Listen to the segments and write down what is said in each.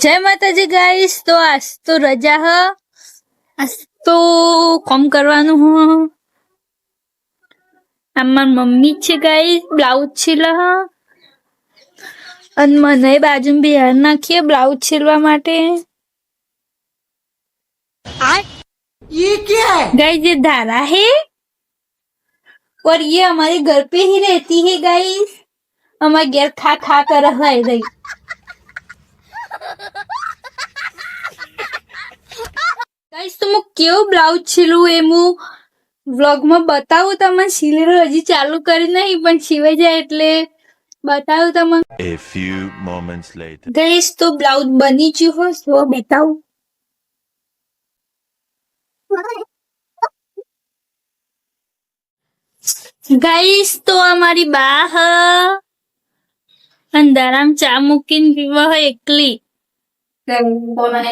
જય માતાજી ગાઈસ તો આજ તો રજા હ આજ તો કોમ કરવાનું હ આમાં મમ્મી છે ગાઈસ બ્લાઉઝ છીલા હ અને મને બાજુ બિહાર નાખીએ બ્લાઉઝ છીલવા માટે ये क्या है गाइस ये धारा है और ये हमारे घर पे ही रहती है गाइस हमारे घर खा खा कर रह કેવું બ્લાઉઝ છીલું એ હું વ્લોગમાં બતાવું તમને સિલેરો હજી ચાલુ કરી નહીં પણ છીવાઈ જાય એટલે બતાવું તમને. A few moments later. Guys તો બ્લાઉઝ બની ગયું હો તો બતાવું. ગઈશ તો અમારી બા હ અંધારામ ચા મૂકીને પીવા હોય એકલી. અમને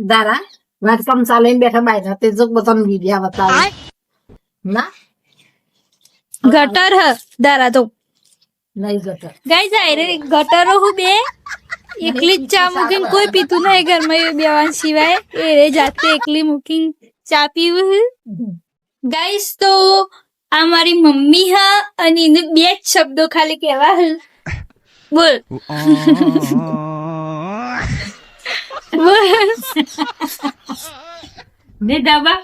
દારા વાત કમ ચાલે બેઠા બાય તે જો બધાને વિડિયો બતાવે ના ગટર હ ધારા તો નહીં જતો ગાઈ જાય રે ગટરો હું બે એકલી જ ચા મૂકીને કોઈ પીતું નહીં ઘરમાં એ બેવાન સિવાય એ રે જાતે એકલી મૂકીને ચા પીવું ગાઈસ તો આ મારી મમ્મી હા અને એને બે જ શબ્દો ખાલી કહેવા હ બોલ બોલ ને દાબા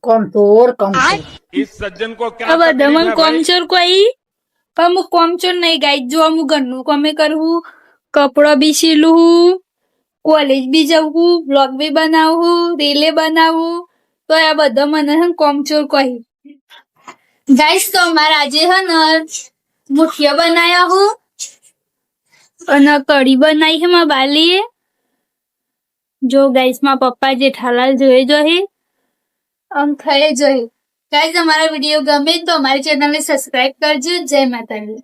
કોમતોર કોમતોર इस सज्जन को क्या હવે तकलीफ દમન है भाई? કોમચોર કોઈ પણ હું કોમચોર નહીં ગાઈ જો હું ઘરનું કોમે કરું કપડો બી સીલું કોલેજ બી જવું બ્લોગ બી બનાવું રીલે બનાવું તો આ બધો મને હે ને કોમચોર કહી ગાઈસ તો અમારે આજે હે ને મુઠિયા બનાયા હું અને કઢી બનાવી છે મારા બાલીએ. જો ગાઈસમાં પપ્પા જેઠાલાલ જોઈ જોઈ આમ થઈ જોઈ ગાઈસ અમારા વીડિયો ગમે તો અમારી ચેનલને સબસ્ક્રાઇબ કરજો. જય માતાજી.